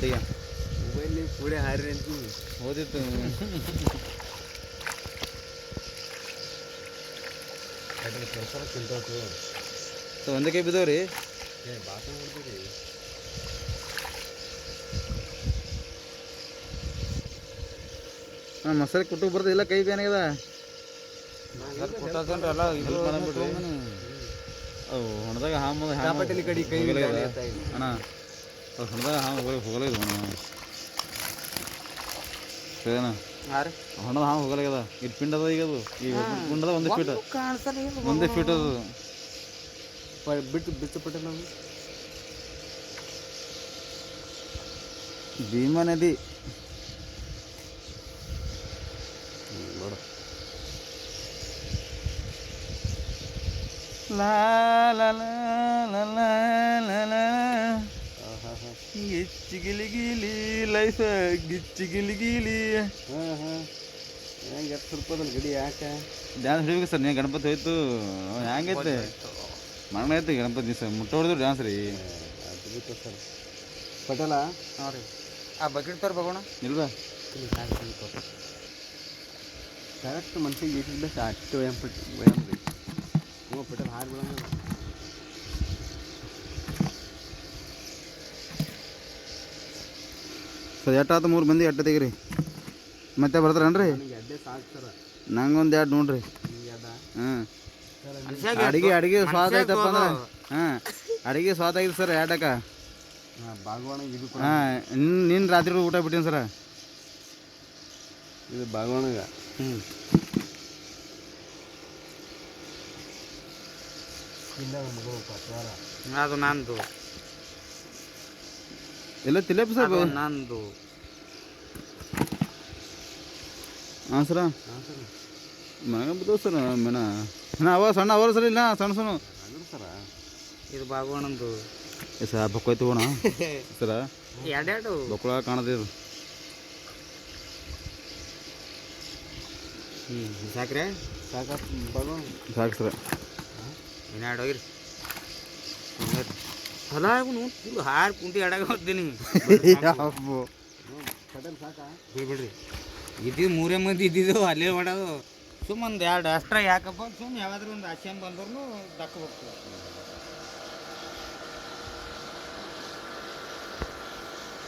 ತೆಗಿಯ mobile ಪೂಡೆ ಹಾರಿ ಅಂತ ಓದಿತ್ತು ಕೆಲಸ ತಿಂತಾತು ಸೊ ಒಂದೇ ಕೈ ಬಿದ್ದವ್ರಿ? ಏ ಬಾತ ಹಾಂ ಮಸಾಲೆ ಕುಟ್ಟು ಇಲ್ಲ ಕೈ ಏನಾಗ್ಯದ ಎಲ್ಲ ಇದು ಮಾಡ್ಬಿಡ್ರಿ. ಅವು ಹೊಣದಾಗ ಹಾಮ್ ಕಡಿ ಕೈ. ಅಣ್ಣ. ಅವು ಹೊಣದಾಗ ಹಾಮ್ ಹೋಗಲ್ಲ ಹೋಗಲಾಗ್ಯದ ಅಣ್ಣ ಸರಿನಾ? ಹಾರಿ ಹೊಣದ ಹಾಮ್ ಹೋಗಲಾಗ್ಯದ. ಇದು ಪಿಂಡ ಅದ ಈಗ ಅದು. ಈಗ ಗುಂಡದ ಒಂದೇ ಫೀಟ್. ಒಂದೇ ಫೀಟ್ ಅದು. ಬಿಟ್ಟು ಬಿಟ್ಟು ಪಟ್ಟ ನಾವು ಭೀಮಾ ನದಿ. ಲಾ ಲಾ ಲಾ ಲಾ. ಗಿಚ್ಚಿ ಗಿಲಿ ಲೈಫ್ ಗಿಚ್ಚಿ ಗಿಲಿ ಗಿಲಿ ಹಾಂ ಹಾಂ ಹೆಂಗೆ ಎಷ್ಟು ರೂಪಾಯಿದಲ್ಲಿ ಗಡಿ ಯಾಕೆ? ಡ್ಯಾನ್ಸ್ ಹಿಡಿಬೇಕು ಸರ್ ನೀವು ಗಣಪತಿ ಹೋಯ್ತು. ಹೆಂಗೈತೆ? ಮರಣ ಐತೆ ಗಣಪತಿ ದಿವಸ ಮುಟ್ಟ ಹೊಡೆದ್ರು ಡ್ಯಾನ್ಸ್ ರೀ. ಅದು ಸರ್. ಪಟೇಲ? ಹಾಂ ರೀ. ಆ ಬಕೆಟ್ ತರ ಬಗೋಣ ಇಲ್ವಾ ಕರೆಕ್ಟ್ ಮನ್ಸಿಗೆ ಬೇಕು ಅಷ್ಟು ವಯಂ ಪಟ್ಟು ವಯಂ ರೀ? ಹ್ಞೂ ಪಟೇಲ್ ಹಾರಿ ಬಿಡೋಣ ಸರ್ ಆತ ಮೂರು ಮಂದಿ ಎಟ್ಟ ತೆಗಿರಿ? ಮತ್ತೆ ಬರ್ತಾರೇನ್ರಿ? ನಂಗೊಂದು ಎರಡು ನೋಡ್ರಿ. ಹಾಂ ಅಡಿಗೆ ಅಡಿಗೆ ಸ್ವಾದ ಐತಪ್ಪ ಅಂದ್ರೆ. ಹಾಂ ಅಡಿಗೆ ಸ್ವಾದ ಐತೆ ಸರ್ ಎರಡಕ್ಕ ಹಾಂ ನಿನ್ನ ರಾತ್ರಿ ಊಟ ಬಿಟ್ಟಿನಿ ಸರ. ಇದು ಬಾಗವಣಗ ಹ್ಞೂ ಅದು ನಂದು. ಎಲ್ಲ ಸರ್ ಅದು ನಂದು. ಹಾಂ ಸರ. ಮಗ ಬಿದ್ದವು ಸರ್ ಮೇನ. ನಾ ಅವ ಸಣ್ಣ ಅವರ ಸರ್ ಇಲ್ಲ ಸಣ್ಣ ಸಣ್ಣ. ಸರ. ಇದು ಬಾಗೋಣಂದು ಸರ್ ಬಕ್ಕೋಯ್ತು ಹೋಣ ಸರ. ಎರಡೆರಡು. ಬಕ್ಕಳ ಕಾಣದೇ ಇದು. ಹ್ಞೂ ಸಾಕ್ರೆ? ಸಾಕು ಸಾಕು ಸರ. ಇನ್ನೆರಡು ಹೋಗಿರಿ. ಹೊಲ ಫುಲ್ ಹಾರ್ ಕುಂಟಿ ಆಡಾಗ ಹೋಗ್ತೀನಿ. ಬಿಡ್ರಿ. ಇದು ಮೂರೇ ಮಂದಿ ಇದ್ದಿದ್ದು ಅಲ್ಲೇ ಮಾಡೋದು ಸುಮ್ಮನೆ ಒಂದು ಎರಡು ಅಷ್ಟ್ರ ಯಾಕಪ್ಪ ಸುಮ್ಮನೆ ಯಾವಾದ್ರೂ ಒಂದು ಆಶ್ರಮ ಬಂದ್ರು ದಕ್ಕ ಹೋಗ್ತದೆ.